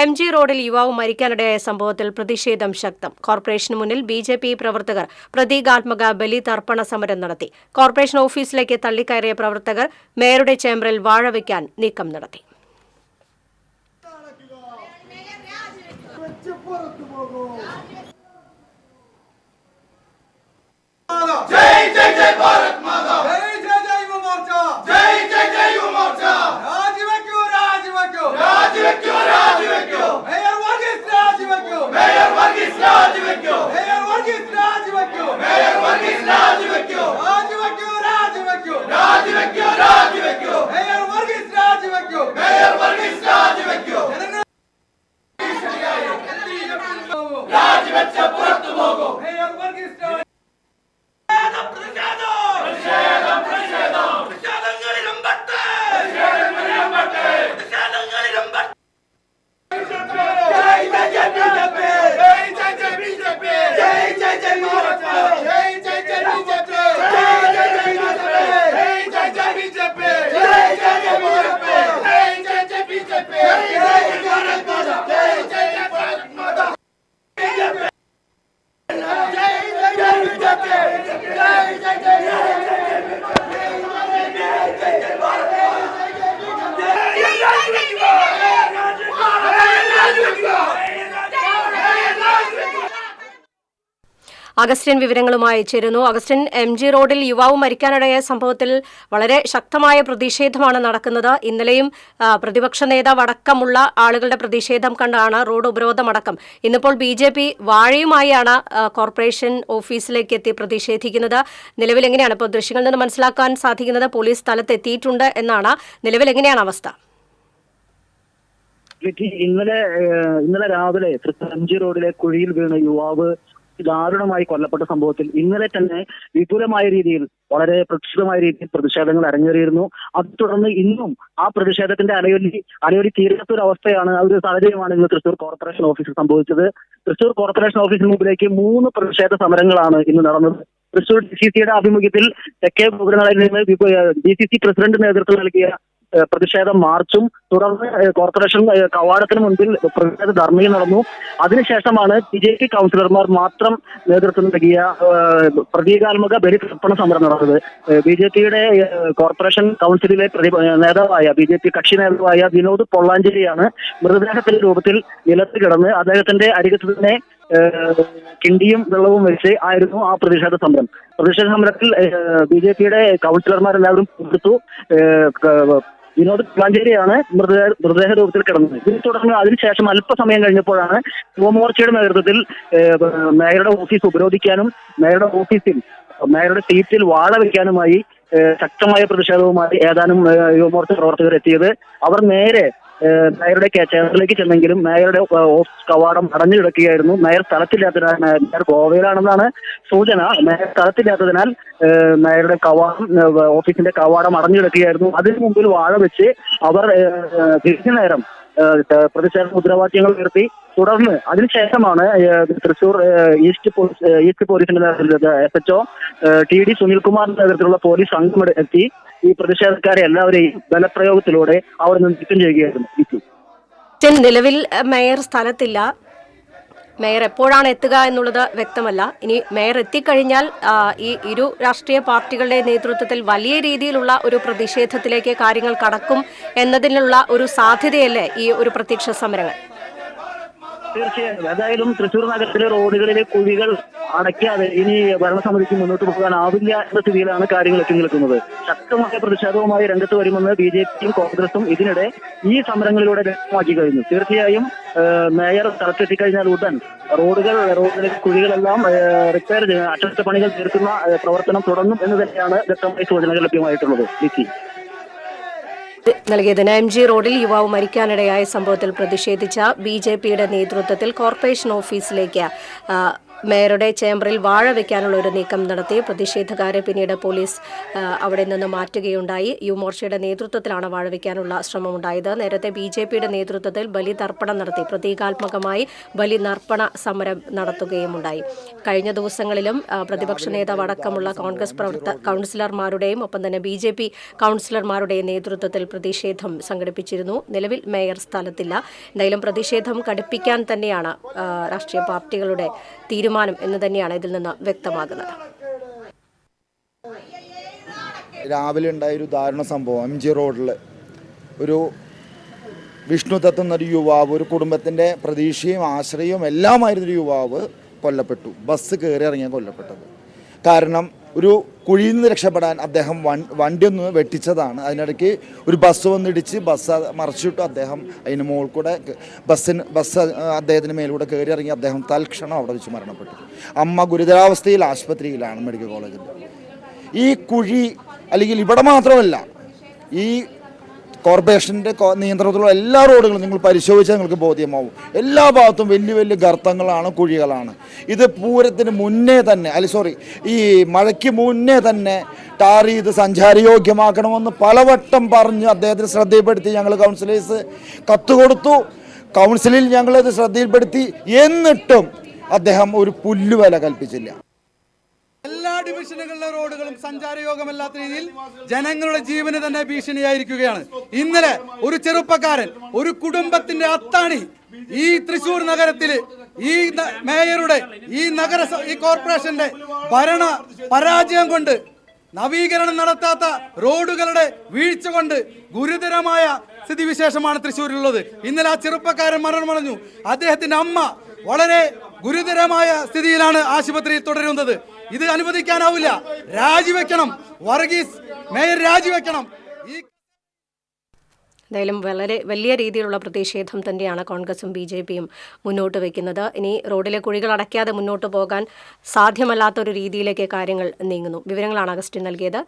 M G റോഡിൽ യുവാവ് മരിക്കാനിടയായ സംഭവത്തിൽ പ്രതിഷേധം ശക്തം. കോർപ്പറേഷന് മുന്നിൽ ബി ജെ പി പ്രവർത്തകർ പ്രതീകാത്മക ബലിതർപ്പണ സമരം നടത്തി. കോർപ്പറേഷൻ ഓഫീസിലേക്ക് തള്ളിക്കയറിയ പ്രവർത്തകർ മേയറുടെ ചേംബറിൽ വാഴവെക്കാൻ നീക്കം നടത്തി. ജയ് ജയ് ജയ് ഭാരത് മാതാ അഗസ്റ്റിൻ വിവരങ്ങളുമായി ചേരുന്നു. അഗസ്റ്റിൻ എം ജി റോഡിൽ യുവാവ് മരിക്കാനിടയായ സംഭവത്തിൽ വളരെ ശക്തമായ പ്രതിഷേധമാണ് നടക്കുന്നത്. ഇന്നലെയും പ്രതിപക്ഷ നേതാവ് അടക്കമുള്ള ആളുകളുടെ പ്രതിഷേധം കണ്ടാണ് റോഡ് ഉപരോധമടക്കം ഇന്നിപ്പോൾ ബി ജെ പി വാഴയുമായാണ് കോർപ്പറേഷൻ ഓഫീസിലേക്ക് എത്തി പ്രതിഷേധിക്കുന്നത്. നിലവിൽ എങ്ങനെയാണ് ഇപ്പോൾ ദൃശ്യങ്ങളിൽ നിന്ന് മനസ്സിലാക്കാൻ സാധിക്കുന്നത്? പോലീസ് സ്ഥലത്തെത്തിയിട്ടുണ്ട് എന്നാണ്. നിലവിൽ എങ്ങനെയാണ് അവസ്ഥ? ഇന്നലെ ഇന്നലെ രാവിലെ തൃത്തഞ്ചി റോഡിലെ കുഴിയിൽ വീണ യുവാവ് ദാരുണമായി കൊല്ലപ്പെട്ട സംഭവത്തിൽ ഇന്നലെ തന്നെ വിപുലമായ രീതിയിൽ വളരെ പ്രക്ഷുബ്ധമായ രീതിയിൽ പ്രതിഷേധങ്ങൾ അരങ്ങേറിയിരുന്നു. അത് തുടർന്ന് ഇന്നും ആ പ്രതിഷേധത്തിന്റെ അലയൊലി അലയൊലി തീരാത്ത ഒരു അവസ്ഥയാണ് ആ ഒരു സാഹചര്യമാണ് ഇന്ന് തൃശൂർ കോർപ്പറേഷൻ ഓഫീസിൽ സംഭവിച്ചത്. തൃശൂർ കോർപ്പറേഷൻ ഓഫീസിന് മുമ്പിലേക്ക് മൂന്ന് പ്രതിഷേധ സമരങ്ങളാണ് ഇന്ന് നടന്നത്. തൃശൂർ ഡി സി സിയുടെ ആഭിമുഖ്യത്തിൽ തെക്കേ ഗോപുരങ്ങളിൽ നിന്ന് ഡി സി സി പ്രസിഡന്റ് നേതൃത്വം നൽകിയ പ്രതിഷേധ മാർച്ചും തുടർന്ന് കോർപ്പറേഷൻ കവാടത്തിന് മുൻപിൽ പ്രതിഷേധ ധർമ്മയും നടന്നു. അതിനുശേഷമാണ് ബി ജെ പി കൗൺസിലർമാർ മാത്രം നേതൃത്വം നൽകിയ പ്രതീകാത്മക ബലിതർപ്പണ സമരം നടന്നത്. ബി ജെ പിയുടെ കോർപ്പറേഷൻ കൗൺസിലിലെ നേതാവായ ബി ജെ പി കക്ഷി നേതാവായ വിനോദ് പൊള്ളാഞ്ചേരിയാണ് മൃതദേഹത്തിന്റെ രൂപത്തിൽ നിലത്ത് കിടന്ന് അദ്ദേഹത്തിന്റെ അരികത്ത് തന്നെ കിണ്ടിയും വെള്ളവും വെച്ച് ആയിരുന്നു ആ പ്രതിഷേധ സമരം. പ്രതിഷേധ സമരത്തിൽ ബി ജെ പിയുടെ കൗൺസിലർമാരെല്ലാവരും പങ്കെടുത്തു. വിനോദ് കുളാഞ്ചേരിയാണ് മൃതദേഹ മൃതദേഹ രൂപത്തിൽ കിടന്നത്. ഇതിനെ തുടർന്ന് അതിനുശേഷം അല്പസമയം കഴിഞ്ഞപ്പോഴാണ് യുവമോർച്ചയുടെ നേതൃത്വത്തിൽ മേയറുടെ ഓഫീസ് ഉപരോധിക്കാനും മേയറുടെ ഓഫീസിൽ മേയറുടെ സീറ്റിൽ വാഴ വയ്ക്കാനുമായി ശക്തമായ പ്രതിഷേധവുമായി ഏതാനും യുവമോർച്ച പ്രവർത്തകർ എത്തിയത്. അവർ നേരെ മേയറുടെ ചേർന്നിലേക്ക് ചെന്നെങ്കിലും മേയറുടെ ഓഫീസ് കവാടം അടഞ്ഞു കിടക്കുകയായിരുന്നു. മേയർ സ്ഥലത്തില്ലാത്തതിനാൽ മേയർ ഗോവയിലാണെന്നാണ് സൂചന. മേയർ സ്ഥലത്തില്ലാത്തതിനാൽ മേയറുടെ കവാടം ഓഫീസിന്റെ കവാടം അടഞ്ഞു കിടക്കുകയായിരുന്നു. അതിനു മുമ്പിൽ വാഴ വെച്ച് അവർ തിരിച്ചു നേരം പ്രതിഷേധ മുദ്രാവാക്യങ്ങൾ ഉയർത്തി. തുടർന്ന് അതിനുശേഷമാണ് തൃശൂർ ഈസ്റ്റ് ഈസ്റ്റ് പോലീസിന്റെ നേതൃത്വത്തിൽ എസ് എച്ച് ടി ഡി സുനിൽകുമാറിന്റെ നേതൃത്വത്തിലുള്ള പോലീസ് സംഘം എത്തി. ഈ പ്രതിഷേധക്കാരെ എല്ലാവരെയും ബലപ്രയോഗത്തിലൂടെ അവർ നീക്കം ചെയ്യുകയായിരുന്നു. നിലവിൽ മേയർ സ്ഥലത്തില്ല മേയർ എപ്പോഴാണ് എത്തുക എന്നുള്ളത് വ്യക്തമല്ല. ഇനി മേയർ എത്തിക്കഴിഞ്ഞാൽ ഈ ഇരു രാഷ്ട്രീയ പാർട്ടികളുടെ നേതൃത്വത്തിൽ വലിയ രീതിയിലുള്ള ഒരു പ്രതിഷേധത്തിലേക്ക് കാര്യങ്ങൾ കടക്കും എന്നതിനുള്ള ഒരു സാധ്യതയല്ലേ ഈ ഒരു പ്രത്യക്ഷ സമരങ്ങൾ? തീർച്ചയായും. ഏതായാലും തൃശൂർ നഗരത്തിലെ റോഡുകളിലെ കുഴികൾ അടയ്ക്കാതെ ഇനി ഭരണസമിതിക്ക് മുന്നോട്ട് പോകാനാവില്ല എന്ന സ്ഥിതിയിലാണ് കാര്യങ്ങൾ എത്തി നിൽക്കുന്നത്. ശക്തമായ പ്രതിഷേധവുമായി രംഗത്ത് വരുമെന്ന് ബി ജെ പിയും കോൺഗ്രസും ഇതിനിടെ ഈ സമരങ്ങളിലൂടെ വ്യക്തമാക്കി കഴിഞ്ഞു. തീർച്ചയായും മേയർ സ്ഥലത്തെത്തിക്കഴിഞ്ഞാൽ ഉടൻ റോഡുകൾ റോഡിലെ കുഴികളെല്ലാം റിപ്പയർ അറ്റകുറ്റപ്പണികൾ തീർക്കുന്ന പ്രവർത്തനം തുടങ്ങും എന്ന് തന്നെയാണ് വ്യക്തമായ സൂചനകൾ ലഭ്യമായിട്ടുള്ളത്. ലിക്കി. നൽകിയതിന് എം ജി റോഡിൽ യുവാവ് മരിക്കാനിടയായ സംഭവത്തിൽ പ്രതിഷേധിച്ച ബി ജെ പിയുടെ നേതൃത്വത്തിൽ കോർപ്പറേഷൻ ഓഫീസിലേക്ക് മേയറുടെ ചേംബറിൽ വാഴ വയ്ക്കാനുള്ള ഒരു നീക്കം നടത്തി. പ്രതിഷേധക്കാരെ പിന്നീട് പോലീസ് അവിടെ നിന്ന് മാറ്റുകയുണ്ടായി. യുമോർച്ചയുടെ നേതൃത്വത്തിലാണ് വാഴ വയ്ക്കാനുള്ള ശ്രമമുണ്ടായത്. നേരത്തെ ബി ജെ പിയുടെ നേതൃത്വത്തിൽ ബലിതർപ്പണം നടത്തി. പ്രതീകാത്മകമായി ബലിനർപ്പണ സമരം നടത്തുകയുമുണ്ടായി. കഴിഞ്ഞ ദിവസങ്ങളിലും പ്രതിപക്ഷ നേതാവ് അടക്കമുള്ള കോൺഗ്രസ് പ്രവർത്ത കൗൺസിലർമാരുടെയും ഒപ്പം തന്നെ ബി ജെ പി കൗൺസിലർമാരുടെയും നേതൃത്വത്തിൽ പ്രതിഷേധം സംഘടിപ്പിച്ചിരുന്നു. നിലവിൽ മേയർ സ്ഥലത്തില്ല. എന്തായാലും പ്രതിഷേധം കടുപ്പിക്കാൻ തന്നെയാണ് രാഷ്ട്രീയ പാർട്ടികളുടെ തീരുമാനം. എന്ന് തന്നെയാണ് ഇതിൽ നിന്ന് വ്യക്തമാകുന്നത്. രാവിലെ ഉണ്ടായ ഒരു ദാരുണ സംഭവം. എം ജി റോഡിൽ ഒരു വിഷ്ണു ദത്ത് എന്നൊരു യുവാവ് ഒരു കുടുംബത്തിന്റെ പ്രതീക്ഷയും ആശ്രയവും എല്ലാമായിരുന്നൊരു യുവാവ് കൊല്ലപ്പെട്ടു. ബസ് കയറി ഇറങ്ങിയ കൊല്ലപ്പെട്ടത്. കാരണം ഒരു കുഴിയിൽ നിന്ന് രക്ഷപ്പെടാൻ അദ്ദേഹം വണ്ടി ഒന്ന് വെട്ടിച്ചതാണ്. അതിനിടയ്ക്ക് ഒരു ബസ് വന്നിടിച്ച് ബസ് മറിച്ചിട്ടു അദ്ദേഹം അതിന് മുകളിൽ കൂടെ ബസ്സിന് ബസ് അദ്ദേഹത്തിന് മേലൂടെ കയറി ഇറങ്ങി അദ്ദേഹം തൽക്ഷണം അവിടെ വെച്ച് മരണപ്പെട്ടു. അമ്മ ഗുരുതരാവസ്ഥയിൽ ആശുപത്രിയിലാണ് മെഡിക്കൽ കോളേജിൽ. ഈ കുഴി അല്ലെങ്കിൽ ഇവിടെ മാത്രമല്ല ഈ കോർപ്പറേഷന്റെ നിയന്ത്രണത്തിലുള്ള എല്ലാ റോഡുകളും നിങ്ങൾ പരിശോധിച്ചാൽ നിങ്ങൾക്ക് ബോധ്യമാവും. എല്ലാ ഭാഗത്തും വലിയ വലിയ ഗർത്തങ്ങളാണ് കുഴികളാണ്. ഇത് പൂരത്തിന് മുന്നേ തന്നെ അല്ല സോറി ഈ മഴയ്ക്ക് മുന്നേ തന്നെ ടാർ ചെയ്ത് സഞ്ചാരയോഗ്യമാക്കണമെന്ന് പലവട്ടം പറഞ്ഞ് അദ്ദേഹത്തിന് ശ്രദ്ധയിൽപ്പെടുത്തി ഞങ്ങൾ കൗൺസിലേഴ്സ് കത്ത് കൊടുത്തു കൗൺസിലിൽ ഞങ്ങളത് ശ്രദ്ധയിൽപ്പെടുത്തി. എന്നിട്ടും അദ്ദേഹം ഒരു പുല്ലുവല കൽപ്പിച്ചില്ല. എല്ലാ ഡിവിഷനുകളിലെ റോഡുകളും സഞ്ചാരയോഗമല്ലാത്ത രീതിയിൽ ജനങ്ങളുടെ ജീവന് തന്നെ ഭീഷണിയായിരിക്കുകയാണ്. ഇന്നലെ ഒരു ചെറുപ്പക്കാരൻ ഒരു കുടുംബത്തിന്റെ അത്താണി ഈ തൃശൂർ നഗരത്തിൽ ഈ മേയറുടെ ഈ നഗര ഈ കോർപ്പറേഷന്റെ ഭരണ പരാജയം കൊണ്ട് നവീകരണം നടത്താത്ത റോഡുകളുടെ വീഴ്ച കൊണ്ട് ഗുരുതരമായ സ്ഥിതിവിശേഷമാണ് തൃശ്ശൂരിലുള്ളത് ഇന്നലെ ആ ചെറുപ്പക്കാരൻ മരണമടഞ്ഞു അദ്ദേഹത്തിന്റെ അമ്മ വളരെ ഗുരുതരമായ സ്ഥിതിയിലാണ് ആശുപത്രിയിൽ തുടരുന്നത്. ഇത് അനുവദിക്കാനാവില്ല. രാജിവെക്കണം. വർഗീസ് മേയർ രാജിവെക്കണം. എന്തായാലും വളരെ വലിയ രീതിയിലുള്ള പ്രതിഷേധം തന്നെയാണ് കോൺഗ്രസും ബി ജെ പിയും മുന്നോട്ട് വയ്ക്കുന്നത് ഇനി റോഡിലെ കുഴികൾ അടയ്ക്കാതെ മുന്നോട്ട് പോകാൻ സാധ്യമല്ലാത്തൊരു രീതിയിലേക്ക് കാര്യങ്ങൾ നീങ്ങുന്നു. വിവരങ്ങളാണ് അഗസ്റ്റിൻ നൽകിയത്.